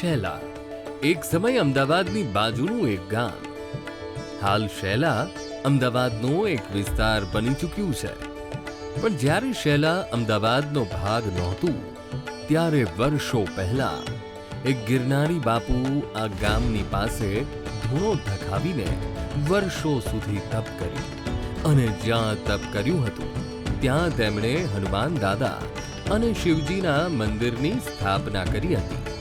શેલા. એક સમય અમદાવાદની બાજુનું એક ગામ. હાલ શેલા અમદાવાદનો એક વિસ્તાર બની ચૂક્યું છે. પણ જ્યારે શેલા અમદાવાદનો ભાગ નહોતું, ત્યારે વર્ષો પહેલા એક ગિરનારી બાપુ આ ગામની પાસે ધૂણો ધખાવીને વર્ષો સુધી તપ કર્યું અને જ્યાં તપ કર્યું હતું, ત્યાં તેમણે હનુમાન દાદા અને શિવજીના મંદિરની સ્થાપના કરી હતી.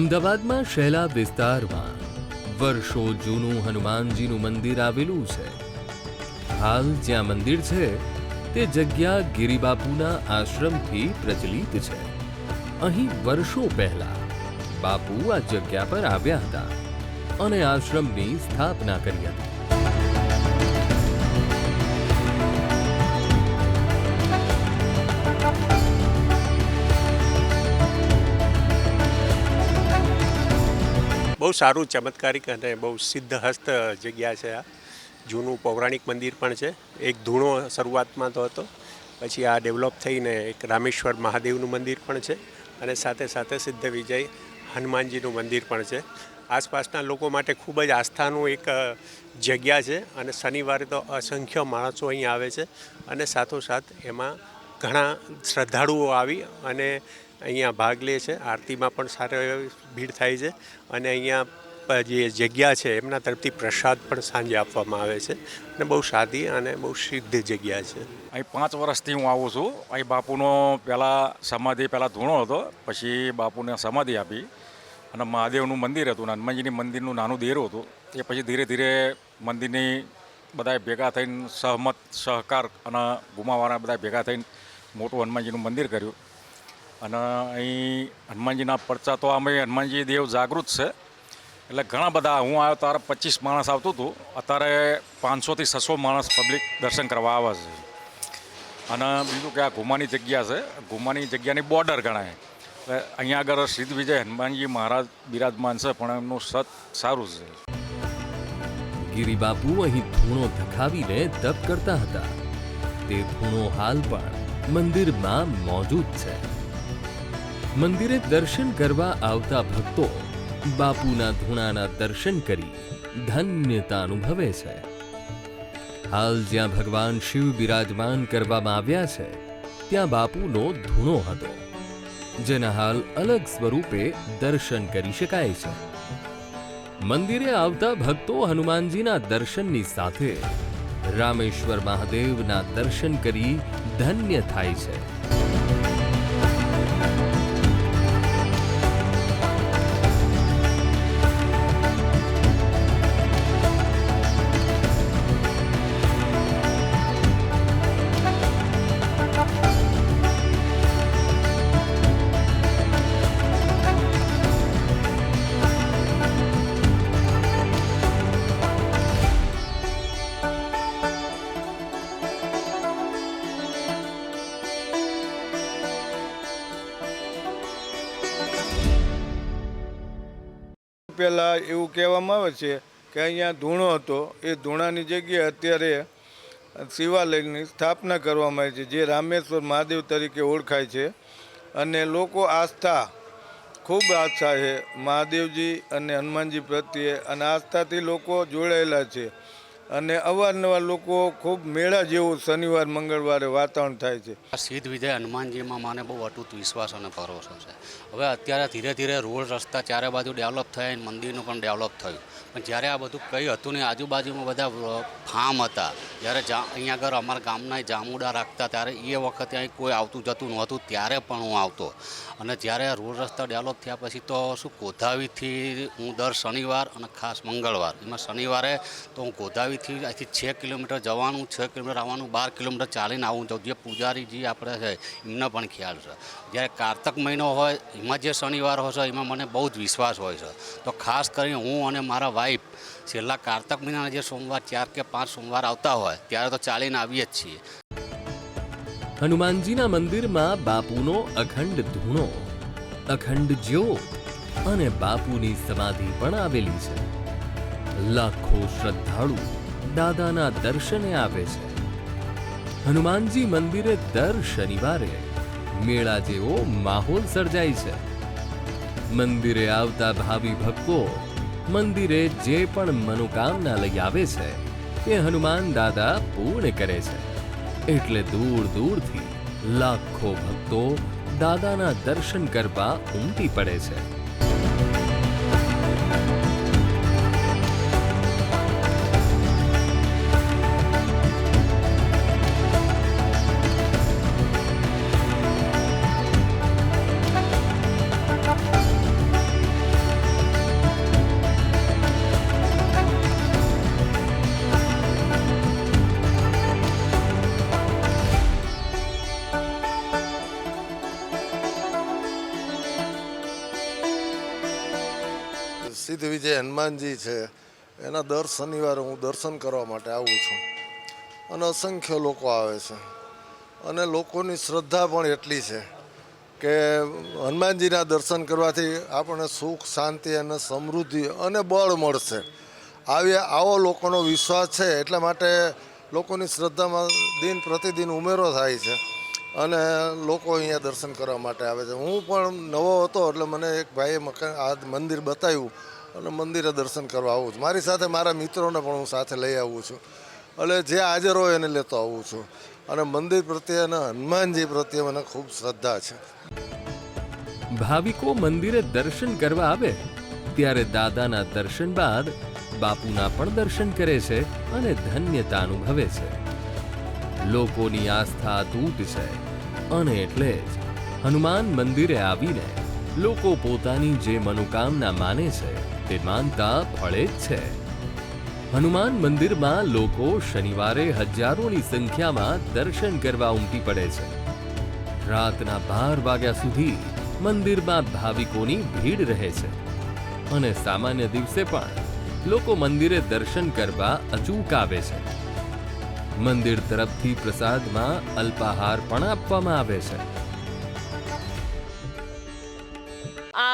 અમદાવાદમાં શેલા વિસ્તારમાં વર્ષો જૂનું હનુમાનજીનું મંદિર આવેલું છે. હાલ જ્યાં મંદિર છે, તે જગ્યા ગિરિબાપુના આશ્રમથી પ્રચલિત છે. અહીં વર્ષો પહેલા બાપુ આ જગ્યા પર આવ્યા હતા અને આશ્રમની સ્થાપના કરી હતી. બહુ સારું, ચમત્કારિક અને બહુ સિદ્ધહસ્ત જગ્યા છે આ. જૂનું પૌરાણિક મંદિર પણ છે. એક ધૂણો શરૂઆતમાં તો હતો. પછી આ ડેવલપ થઈને એક રામેશ્વર મહાદેવનું મંદિર પણ છે અને સાથે સાથે સિદ્ધ વિજય હનુમાનજીનું મંદિર પણ છે. આસપાસના લોકો માટે ખૂબ જ આસ્થાનું એક જગ્યા છે અને શનિવારે તો અસંખ્ય માણસો અહીં આવે છે અને સાથોસાથ એમાં ઘણા શ્રદ્ધાળુઓ આવી અને અહીંયા ભાગ લે છે. આરતીમાં પણ સારો એવી ભીડ થાય છે અને અહીંયા જે જગ્યા છે એમના તરફથી પ્રસાદ પણ સાંજે આપવામાં આવે છે અને બહુ સાદી અને બહુ સિદ્ધ જગ્યા છે. અહીં પાંચ વર્ષથી હું આવું છું. અહીં બાપુનો પહેલાં સમાધિ પહેલાં ધૂણો હતો. પછી બાપુને સમાધિ આપી અને મહાદેવનું મંદિર હતું, હનુમાનજીની મંદિરનું નાનું દેરું હતું. એ પછી ધીરે ધીરે મંદિરની બધાએ ભેગા થઈને સહમત, સહકાર અને ગુમાવાના બધા ભેગા થઈને મોટું હનુમાનજીનું મંદિર કર્યું. અને અહીં હનુમાનજીના પરચા તો અમે હનુમાનજી દેવ જાગૃત છે. એટલે ઘણા બધા, હું આવ્યો ત્યારે પચીસ માણસ આવતું હતું. અત્યારે પાંચસોથી છસો માણસ પબ્લિક દર્શન કરવા આવે છે. અને બીજું કે આ ઘુમાની જગ્યા છે. ઘુમાની જગ્યાની બોર્ડર ગણાય. એટલે અહીંયા આગળ સિદ્ધ વિજય હનુમાનજી મહારાજ બિરાજમાન છે, પણ એમનું સત સારું છે. ગિરિબાપુ અહીં ધૂણો ધખાવીને તપ કરતા હતા. તે ધૂણો હાલ પણ મંદિરમાં મોજૂદ છે. મંદિરે દર્શન કરવા આવતા ભક્તો બાપુના ધૂણાના દર્શન કરી ધન્યતા અનુભવે છે. હાલ જ્યાં ભગવાન શિવ બિરાજમાન કરવામાં આવ્યા છે, ત્યાં બાપુનો ધૂણો હતો, જેના હાલ અલગ સ્વરૂપે દર્શન કરી શકાય છે. મંદિરે આવતા ભક્તો હનુમાનજીના દર્શનની સાથે રામેશ્વર મહાદેવના દર્શન કરી ધન્ય થાય છે. પહેલાં એવું કહેવામાં આવે છે કે અહીંયા ધૂણો હતો. એ ધૂણાની જગ્યાએ અત્યારે શિવાલયની સ્થાપના કરવામાં આવી છે, જે રામેશ્વર મહાદેવ તરીકે ઓળખાય છે. અને લોકો આસ્થા, ખૂબ આસ્થા છે મહાદેવજી અને હનુમાનજી પ્રત્યે. અને આસ્થાથી લોકો જોડાયેલા છે. અને અવારનવાર લોકો ખૂબ મેળા જેવું શનિવાર, મંગળવારે વાતાવરણ થાય છે. આ સિદ્ધ વિજય હનુમાનજીમાં મને બહુ અતૂટ વિશ્વાસ અને ભરોસો છે. હવે અત્યારે ધીરે ધીરે રોડ રસ્તા ચારે બાજુ ડેવલપ થયા અને મંદિરનું પણ ડેવલપ થયું. પણ જ્યારે આ બધું કંઈ હતું ને આજુબાજુમાં બધા ફાર્મ હતા. જ્યારે જા, અહીંયા આગળ અમારા ગામના જામુડા રાખતા, ત્યારે એ વખતે અહીં કોઈ આવતું જતું નહોતું, ત્યારે પણ હું આવતો. અને જ્યારે આ રોડ રસ્તા ડેવલપ થયા પછી તો શું, ગોધાવીથી હું દર શનિવાર અને ખાસ મંગળવાર, એમાં શનિવારે તો હું ગોધાવી અહીંથી અહીંથી છ કિલોમીટર જવાનું, છ કિલોમીટર આવવાનું, બાર કિલોમીટર ચાલીને આવવું તો જે પૂજારીજી આપણે છે, એમને પણ ખ્યાલ છે. જ્યારે કારતક મહિનો હોય, એમાં જે શનિવાર હોય છે, એમાં મને બહુ જ વિશ્વાસ હોય છે. તો ખાસ કરીને હું અને મારા વાઈફ છેલ્લા કારતક મહિનાના જે સોમવાર, ચાર કે પાંચ સોમવાર આવતા હોય, ત્યારે તો ચાલીને આવીએ જ છીએ. હનુમાનજીના મંદિરમાં બાપુનો અખંડ ધૂણો, અખંડ જ્યોત અને બાપુની સમાધિ પણ આવેલી છે. લાખો શ્રદ્ધાળુ દાદાના દર્શને આવે છે. હનુમાનજી મંદિરે દર શનિવારે મેળા જેવો માહોલ સર્જાય છે. મંદિરે આવતા ભાવિ ભક્તો મંદિરે જે પણ મનોકામના લઈ આવે છે તે હનુમાન દાદા પૂર્ણ કરે છે. એટલે દૂર દૂરથી લાખો ભક્તો દાદાના દર્શન કરવા ઉમટી પડે છે. સિદ્ધ વિજય હનુમાનજી છે, એના દર શનિવારે હું દર્શન કરવા માટે આવું છું. અને અસંખ્ય લોકો આવે છે. અને લોકોની શ્રદ્ધા પણ એટલી છે કે હનુમાનજીના દર્શન કરવાથી આપણને સુખ, શાંતિ અને સમૃદ્ધિ અને બળ મળશે. આવી, આવો લોકોનો વિશ્વાસ છે એટલા માટે લોકોની શ્રદ્ધામાં દિન પ્રતિદિન ઉમેરો થાય છે. અને લોકો અહીંયા દર્શન કરવા માટે આવે છે. હું પણ નવો હતો એટલે મને એક ભાઈએ મકાન આ મંદિર બતાવ્યું. અને મંદિરે દર્શન કરવા આવું છું. મારી સાથે મારા મિત્રોને પણ હું સાથે લઈ આવું છું. એટલે જે હાજર હોય એને લેતો આવું છું. અને મંદિર પ્રત્યે અને હનુમાનજી પ્રત્યે મને ખૂબ શ્રદ્ધા છે. ભાવિકો મંદિરે દર્શન કરવા આવે, ત્યારે દાદાના દર્શન બાદ બાપુના પણ દર્શન કરે છે અને ધન્યતા અનુભવે છે. લોકોની આસ્થા અતૂટ છે. અને એટલે જ હનુમાન મંદિરે આવીને લોકો પોતાની જે મનોકામના માને છે તે માનતા ફળે જ છે. હનુમાન મંદિરમાં લોકો શનિવારે હજારોની સંખ્યામાં દર્શન કરવા ઉમટી પડે છે. રાતના બાર વાગ્યા સુધી મંદિરમાં ભાવિકોની ભીડ રહે છે. અને સામાન્ય દિવસે પણ લોકો મંદિરે દર્શન કરવા અચૂક આવે છે. મંદિર તરફથી પ્રસાદમાં અલ્પાહાર પણ આપવામાં આવે છે.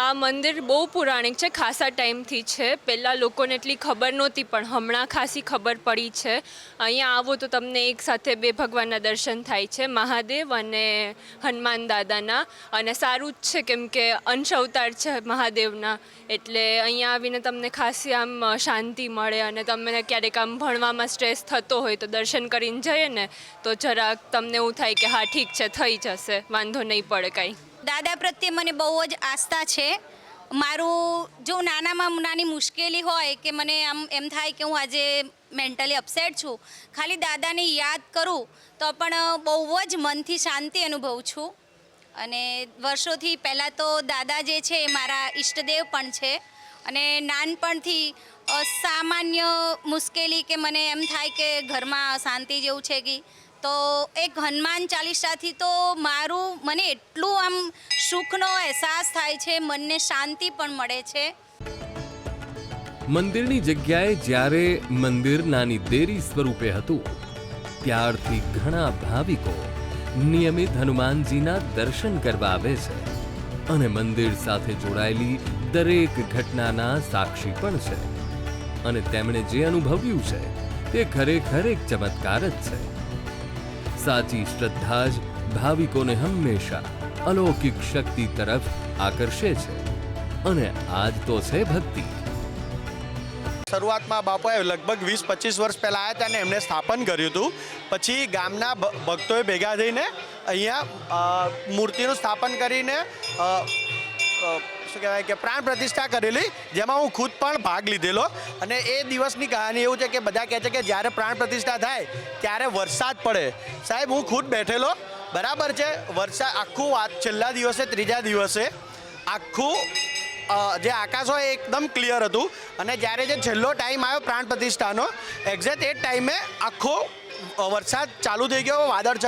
આ મંદિર બહુ પુરાણિક છે, ખાસા ટાઈમથી છે. પહેલાં લોકોને એટલી ખબર નહોતી, પણ હમણાં ખાસી ખબર પડી છે. અહીંયા આવો તો તમને એક સાથે બે ભગવાનના દર્શન થાય છે, મહાદેવ અને હનુમાન દાદાના. અને સારું જ છે કેમ કે અંશ અવતાર છે મહાદેવના. એટલે અહીંયા આવીને તમને ખાસી આમ શાંતિ મળે અને તમને ક્યારેક આમ ભણવામાં સ્ટ્રેસ થતો હોય તો દર્શન કરીને જઈએ ને, તો જરાક તમને એવું થાય કે હા, ઠીક છે, થઈ જશે. વાંધો નહીં પડે કાંઈ. દાદા પ્રત્યે મને બહુ જ આસ્થા છે. મારું જો નાનામાં નાની મુશ્કેલી હોય કે મને આમ એમ થાય કે હું આજે મેન્ટલી અપસેટ છું, ખાલી દાદાને યાદ કરું તો પણ બહુ જ મનથી શાંતિ અનુભવું છું. અને વર્ષોથી પહેલાં તો દાદા જે છે એ મારા ઈષ્ટદેવ પણ છે. અને નાનપણથી સામાન્ય મુશ્કેલી કે મને એમ થાય કે ઘરમાં શાંતિ જેવું છે કે તો એક હનુમાન ચાલીસાથી તો મારું મને એટલું આમ સુખનો અહેસાસ થાય છે, મનને શાંતિ પણ મળે છે. મંદિરની જગ્યાએ જ્યારે મંદિર નાની દેરી સ્વરૂપે હતું, ત્યારથી ઘણા ભાવિકો નિયમિત હનુમાનજીના દર્શન કરવા આવે છે અને મંદિર સાથે જોડાયેલી દરેક ઘટનાના સાક્ષી પણ છે. અને તેમણે જે અનુભવ્યું છે, તે ખરેખર એક ચમત્કાર જ છે. સાચી શ્રદ્ધા જ ભાવિકોને હંમેશા અલૌકિક શક્તિ તરફ આકર્ષે છે અને આજ તો છે ભક્તિ શરૂઆતમાં બાપુએ લગભગ વીસ પચીસ વર્ષ પહેલાં આવ્યા હતા અને એમણે સ્થાપન કર્યું હતું. પછી ગામના ભક્તોએ ભેગા થઈને અહીંયા મૂર્તિનું સ્થાપન કરીને શું કહેવાય કે પ્રાણ પ્રતિષ્ઠા કરેલી, જેમાં હું ખુદ પણ ભાગ લીધેલો. અને એ દિવસની કહાની એવું છે કે બધા કહે છે કે જ્યારે પ્રાણ પ્રતિષ્ઠા થાય, ત્યારે વરસાદ પડે. સાહેબ, હું ખુદ બેઠેલો. બરાબર છે? વરસાદ આખું વાત છેલ્લા દિવસે, ત્રીજા દિવસે, આખું જે આકાશ હોય એકદમ ક્લિયર હતું. અને જ્યારે જે છેલ્લો ટાઈમ આવ્યો પ્રાણ પ્રતિષ્ઠાનો એક્ઝેક્ટ એ ટાઈમે આખો વરસાદ ચાલુ થઈ ગયો, વાદળ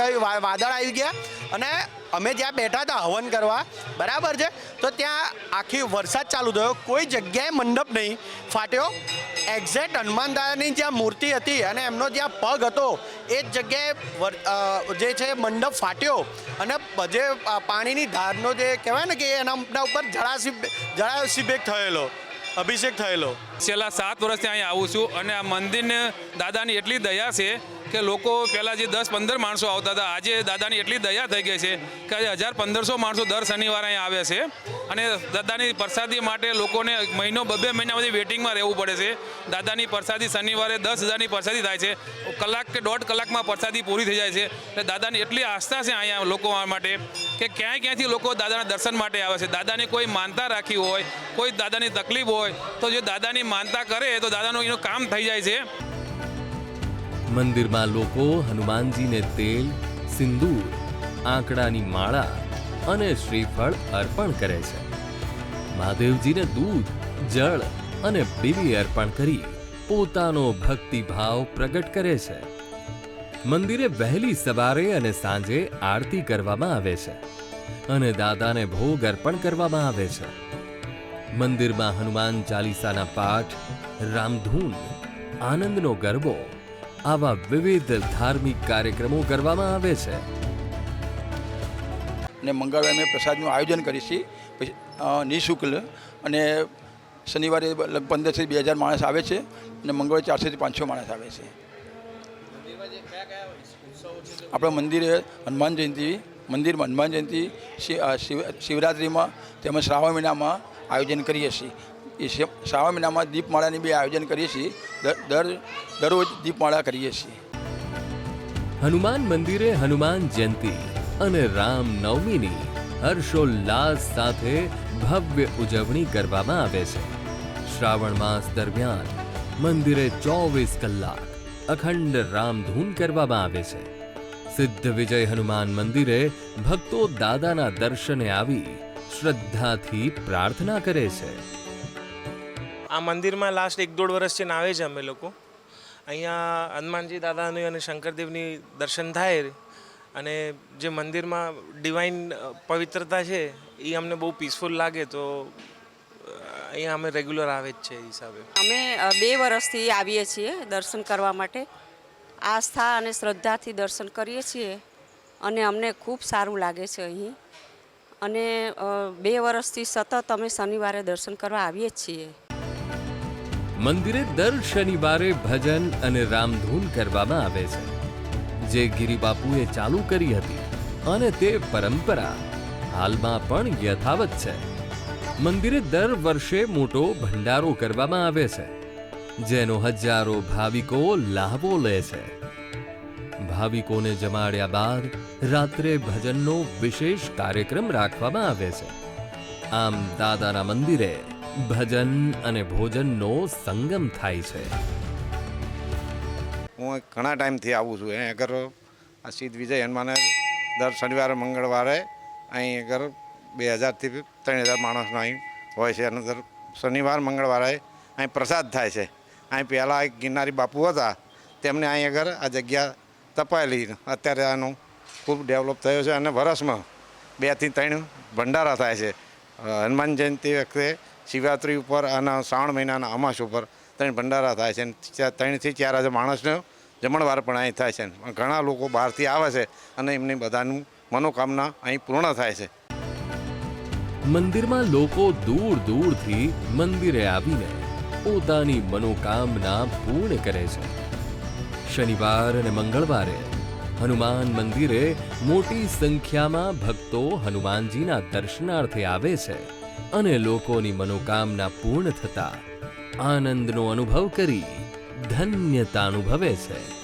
વાદળ આવી ગયા અને અમે જ્યાં બેઠા હતા હવન કરવા. બરાબર છે? તો ત્યાં આખી વરસાદ ચાલુ થયો. કોઈ જગ્યાએ મંડપ નહીં. ફાટ્યો. એક્ઝેક્ટ હનુમાનદાદાની જ્યાં મૂર્તિ હતી અને એમનો જ્યાં પગ હતો, એ જ જગ્યાએ જે છે મંડપ ફાટ્યો અને જે પાણીની ધારનો જે કહેવાય ને કે એના ઉપર જળાશિભ, જળાશિભેક થયેલો, અભિષેક થયેલો. છેલ્લા સાત વર્ષથી અહીંયા આવું છું અને આ મંદિરને દાદાની એટલી દયા છે કે લોકો પહેલાં જે દસ પંદર માણસો આવતા હતા, આજે દાદાની એટલી દયા થઈ ગઈ છે કે આજે હજાર પંદરસો માણસો દર શનિવારે અહીં આવે છે અને દાદાની પ્રસાદી માટે લોકોને મહિનો બબે મહિના સુધી વેટિંગમાં રહેવું પડે છે. દાદાની પ્રસાદી શનિવારે દસ હજારની પ્રસાદી થાય છે. કલાક કે દોઢ કલાકમાં પ્રસાદી પૂરી થઈ જાય છે. એટલે દાદાની એટલી આસ્થા છે અહીંયા લોકો માટે કે ક્યાંય ક્યાંયથી લોકો દાદાના દર્શન માટે આવે છે. દાદાની કોઈ માનતા રાખી હોય, કોઈ દાદાની તકલીફ હોય, તો જે દાદાની માનતા કરે તો દાદાનું એનું કામ થઈ જાય છે. મંદિરમાં લોકો હનુમાનજીને તેલ, સિંદૂર, આંકડાની માળા અને શ્રીફળ અર્પણ કરે છે. મહાદેવજીને દૂધ, જળ અને બીલી અર્પણ કરી પોતાનો ભક્તિભાવ પ્રગટ કરે છે. મંદિરે વહેલી સવારે અને સાંજે આરતી કરવામાં આવે છે અને દાદાને ભોગ અર્પણ કરવામાં આવે છે. મંદિરમાં હનુમાન ચાલીસાના પાઠ, રામધૂન, આનંદનો ગરબો, આવા વિવિધ ધાર્મિક કાર્યક્રમો કરવામાં આવે છે. અને મંગળવારે અમે પ્રસાદનું આયોજન છીએ. પછી નિઃશુલ્ક અને શનિવારે લગભગ પંદરથી બે હજાર માણસ આવે છે અને મંગળવારે ચારસોથી પાંચસો માણસ આવે છે. આપણા મંદિરે હનુમાન જયંતિ, મંદિરમાં હનુમાન જયંતિ શિવરાત્રિમાં, તેમજ શ્રાવણ મહિનામાં આયોજન કરીએ છીએ. એ શ્રાવણ મહિનામાં દીપમાળાની બી આયોજન કરીએ છીએ. દર દર, દરરોજ દીપમાળા કરીએ છીએ. હનુમાન મંદિરે હનુમાન જયંતિ અને રામ નવમીની હર્ષોલ્લાસ સાથે ભવ્ય ઉજવણી કરવામાં આવે છે. શ્રાવણ માસ દરમિયાન મંદિરે ચોવીસ કલાક અખંડ રામધૂન કરવામાં આવે છે. સિદ્ધ વિજય હનુમાન મંદિરે ભક્તો દાદાના દર્શને આવી શ્રદ્ધાથી પ્રાર્થના કરે છે. આ મંદિરમાં લાસ્ટ એક દોઢ વર્ષથી ના આવે છે અમે લોકો. અહીંયા હનુમાનજી દાદાની અને શંકરદેવની દર્શન થાય અને જે મંદિરમાં ડિવાઇન પવિત્રતા છે એ અમને બહુ પીસફુલ લાગે તો અહીંયા અમે રેગ્યુલર આવે જ છે એ હિસાબે. અમે બે વર્ષથી આવીએ છીએ દર્શન કરવા માટે. આસ્થા અને શ્રદ્ધાથી દર્શન કરીએ છીએ અને અમને ખૂબ સારું લાગે છે અહીં. અને બે વર્ષથી સતત અમે શનિવારે દર્શન કરવા આવીએ જ છીએ. મંદિરે દર શનિવારે ભજન અને રામધૂન કરવામાં આવે છે. જે ગિરિબાપુએ ચાલુ કરી હતી અને તે પરંપરા હાલમાં પણ યથાવત છે. મંદિરે દર વર્ષે મોટો ભંડારો કરવામાં આવે છે, જેનો હજારો ભાવિકો લાભો લે છે. ભાવિકોને જમાડ્યા બાદ રાત્રે ભજનનો વિશેષ કાર્યક્રમ રાખવામાં આવે છે. આમ દાદાના મંદિરે ભજન અને ભોજનનો સંગમ થાય છે. હું ઘણા ટાઈમથી આવું છું. અહીં આગળ આ સિદ્ધ વિજય હનુમાને દર શનિવારે, મંગળવારે અહીં આગળ બે હજારથી ત્રણ હજાર માણસનો અહીં હોય છે અને દર શનિવાર, મંગળવારે અહીં પ્રસાદ થાય છે. અહીં પહેલાં એક ગિરનારી બાપુ હતા. તેમને અહીં આગળ આ જગ્યા તપાયેલી અત્યારે આનું ખૂબ ડેવલપ થયો છે અને વર્ષમાં બેથી ત્રણ ભંડારા થાય છે. હનુમાન જયંતિ વખતે શિવરાત્રિ ઉપર અને શ્રાવણ મહિનાના અમાસ ઉપર ત્રણ ભંડારા થાય છે. ત્રણથી ચાર હજાર માણસનો જમણવાર પણ અહીં થાય છે. ઘણા લોકો બહારથી આવે છે અને એમની બધાનું મનોકામના અહીં પૂર્ણ થાય છે. મંદિરમાં લોકો દૂર દૂરથી મંદિરે આવીને પોતાની મનોકામના પૂર્ણ કરે છે. શનિવાર અને મંગળવારે હનુમાન મંદિરે મોટી સંખ્યામાં ભક્તો હનુમાનજીના દર્શનાર્થે આવે છે અને લોકોની મનોકામના પૂર્ણ થતા આનંદનો અનુભવ કરી ધન્યતા અનુભવે છે.